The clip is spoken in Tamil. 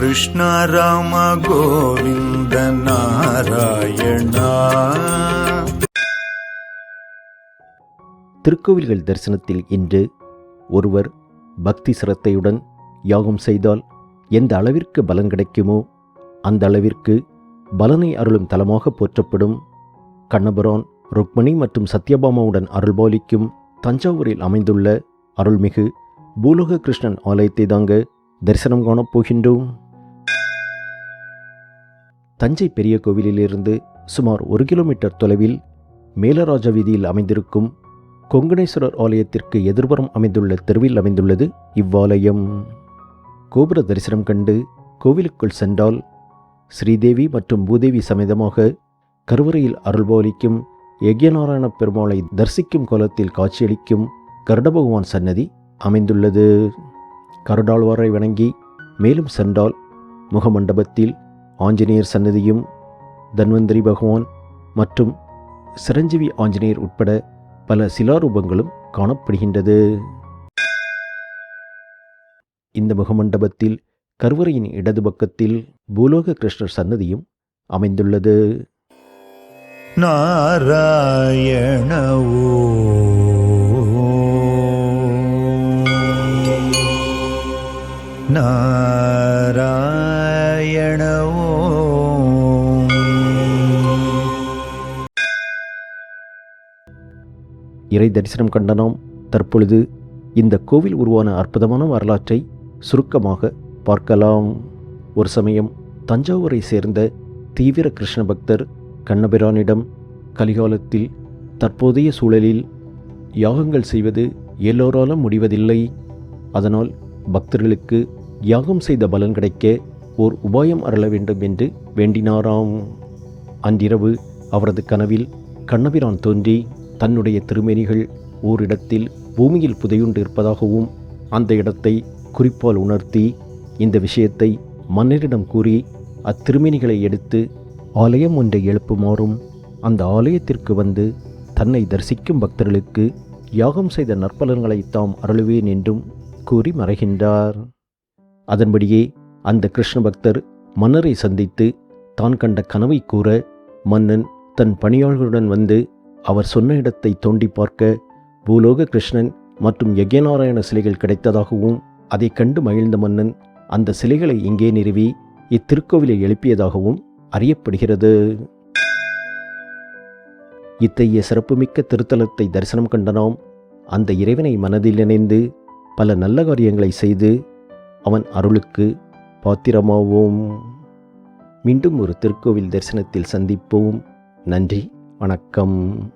कृष्ण राम गोविन्द नारायणा திருக்கோவில்கள் தரிசனத்தில் இன்று ஒருவர் பக்தி சிரத்தையுடன் யாகம் செய்தால் எந்த அளவிற்கு பலன் கிடைக்குமோ அந்த அளவிற்கு பலனை அருளும் தலமாக போற்றப்படும் கண்ணபுரான் ருக்மணி மற்றும் சத்யபாமாவுடன் அருள்பாலிக்கும் தஞ்சாவூரில் அமைந்துள்ள அருள்மிகு பூலோக கிருஷ்ணன் ஆலயத்தை தாங்க தரிசனம் காணப் போகின்றோம் தஞ்சை பெரிய கோவிலிலிருந்து சுமார் ஒரு கிலோமீட்டர் தொலைவில் மேலராஜ வீதியில் அமைந்திருக்கும் கொங்கணேஸ்வரர் ஆலயத்திற்கு எதிர்புறம் அமைந்துள்ள தெருவில் அமைந்துள்ளது இவ்வாலயம். கோபுர தரிசனம் கண்டு கோவிலுக்குள் சென்றால் ஸ்ரீதேவி மற்றும் பூதேவி சமேதமாக கருவறையில் அருள்பாலிக்கும் யஜ்யநாராயண பெருமாளை தரிசிக்கும் கோலத்தில் காட்சியளிக்கும் கருட பகவான் சன்னதி அமைந்துள்ளது. கருடாழ்வாரை வணங்கி மேலும் சென்றால் முகமண்டபத்தில் ஆஞ்சநேயர் சன்னதியும் தன்வந்திரி பகவான் மற்றும் சிரஞ்சீவி ஆஞ்சநேயர் உட்பட பல சிலாரூபங்களும் காணப்படுகின்றது. இந்த முகமண்டபத்தில் கருவறையின் இடது பக்கத்தில் பூலோக கிருஷ்ணர் சன்னதியும் அமைந்துள்ளது. நாராயணவோ. நாராயணவோ. இறை தரிசனம் கண்ட நாம் தற்பொழுது இந்த கோவில் உருவான அற்புதமான வரலாற்றை சுருக்கமாக பார்க்கலாம். ஒரு சமயம் தஞ்சாவூரை சேர்ந்த தீவிர கிருஷ்ண பக்தர் கண்ணபிரானிடம் கலிகாலத்தில் தற்போதைய சூழலில் யாகங்கள் செய்வது எல்லோராலும் முடிவதில்லை. அதனால் பக்தர்களுக்கு யாகம் செய்த பலன் கிடைக்க ஓர் உபாயம் அருள வேண்டும் என்று வேண்டினாராம். அன்றிரவு அவரது கனவில் கண்ணபிரான் தோன்றி தன்னுடைய திருமேனிகள் ஓரிடத்தில் பூமியில் புதையுண்டு இருப்பதாகவும் அந்த இடத்தை குறிப்பால் உணர்த்தி இந்த விஷயத்தை மன்னரிடம் கூறி அத்திருமேனிகளை எடுத்து ஆலயம் ஒன்றை எழுப்புமாறும் அந்த ஆலயத்திற்கு வந்து தன்னை தரிசிக்கும் பக்தர்களுக்கு யாகம் செய்த நற்பலன்களை தாம் அருளுவேன் என்றும் கூறி மறைகின்றார். அதன்படியே அந்த கிருஷ்ண பக்தர் மன்னரை சந்தித்து தான் கண்ட கனவை கூற மன்னன் தன் பணியாளர்களுடன் வந்து அவர் சொன்ன இடத்தை தோண்டி பார்க்க பூலோக கிருஷ்ணன் மற்றும் யஜ்யநாராயண சிலைகள் கிடைத்ததாகவும் அதைக் கண்டு மகிழ்ந்த மன்னன் அந்த சிலைகளை இங்கே நிறுவி இத்திருக்கோவிலை எழுப்பியதாகவும் அறியப்படுகிறது. இத்தகைய சிறப்புமிக்க திருத்தலத்தை தரிசனம் கண்ட நாம் அந்த இறைவனை மனதில் இணைந்து பல நல்ல காரியங்களை செய்து அவன் அருளுக்கு பாத்திரமாவோம். மீண்டும் ஒரு திருக்கோவில் தரிசனத்தில் சந்திப்போம். நன்றி. வணக்கம்.